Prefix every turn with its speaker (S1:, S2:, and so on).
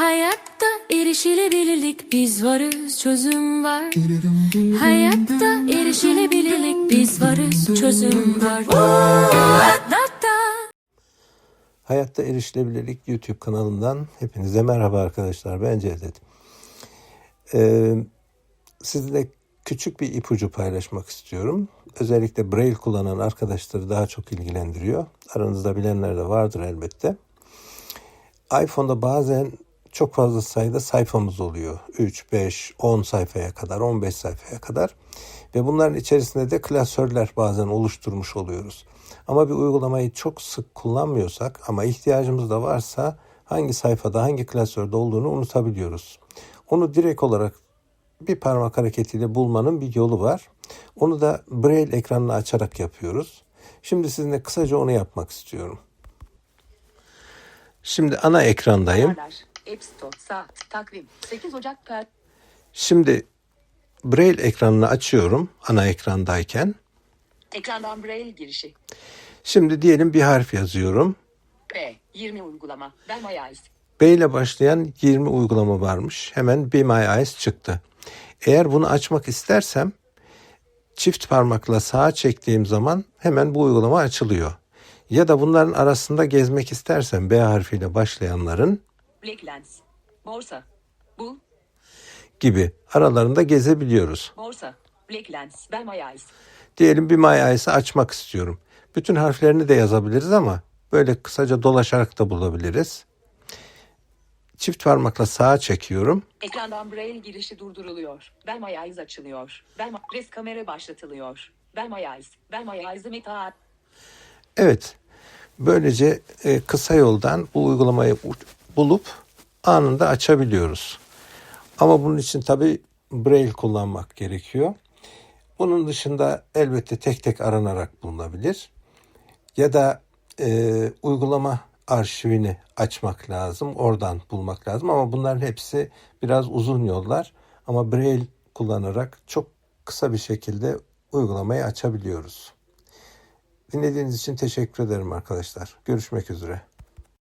S1: Hayatta erişilebilirlik biz varız çözüm var. Hayatta erişilebilirlik biz varız çözüm var. Hayatta
S2: Erişilebilirlik YouTube kanalından hepinize merhaba arkadaşlar. Ben Cevdet. Ee, sizinle küçük bir ipucu paylaşmak istiyorum. Özellikle Braille kullanan arkadaşları daha çok ilgilendiriyor. Aranızda bilenler de vardır elbette. iPhone'da bazen çok fazla sayıda sayfamız oluyor. 3, 5, 10 sayfaya kadar, 15 sayfaya kadar. Ve bunların içerisinde de klasörler bazen oluşturmuş oluyoruz. Ama bir uygulamayı çok sık kullanmıyorsak ama ihtiyacımız da varsa hangi sayfada hangi klasörde olduğunu unutabiliyoruz. Onu direkt olarak bir parmak hareketiyle bulmanın bir yolu var. Onu da Braille ekranını açarak yapıyoruz. Şimdi sizinle kısaca onu yapmak istiyorum. Şimdi ana ekrandayım.
S3: Ayarlar. App Store. Saat. Takvim. 8 Ocak per.
S2: Şimdi Braille ekranını açıyorum ana ekrandayken.
S3: Ekrandan Braille girişi.
S2: Şimdi diyelim bir harf yazıyorum.
S3: B. 20 uygulama. Ben Mayais.
S2: B ile başlayan 20 uygulama varmış. Hemen Be My Eyes çıktı. Eğer bunu açmak istersem çift parmakla sağa çektiğim zaman hemen bu uygulama açılıyor. Ya da bunların arasında gezmek istersem B harfiyle başlayanların
S3: Black Lens. Borsa. Bul.
S2: gibi aralarında gezebiliyoruz.
S3: Borsa. Black Lens. Ben Mayais.
S2: Diyelim bir My Eyes'ı açmak istiyorum. Bütün harflerini de yazabiliriz ama böyle kısaca dolaşarak da bulabiliriz. Çift parmakla sağa çekiyorum.
S3: Ekrandan Braille girişi durduruluyor. Ben Mayais açılıyor. Ben Res kamera başlatılıyor. Ben Mayais. Ben Mayais'ı meta.
S2: Evet. Böylece e, kısa yoldan bu uygulamayı bulup anında açabiliyoruz. Ama bunun için tabi Braille kullanmak gerekiyor. Bunun dışında elbette tek tek aranarak bulunabilir. Ya da e, uygulama arşivini açmak lazım. Oradan bulmak lazım. Ama bunların hepsi biraz uzun yollar. Ama Braille kullanarak çok kısa bir şekilde uygulamayı açabiliyoruz. Dinlediğiniz için teşekkür ederim arkadaşlar. Görüşmek üzere.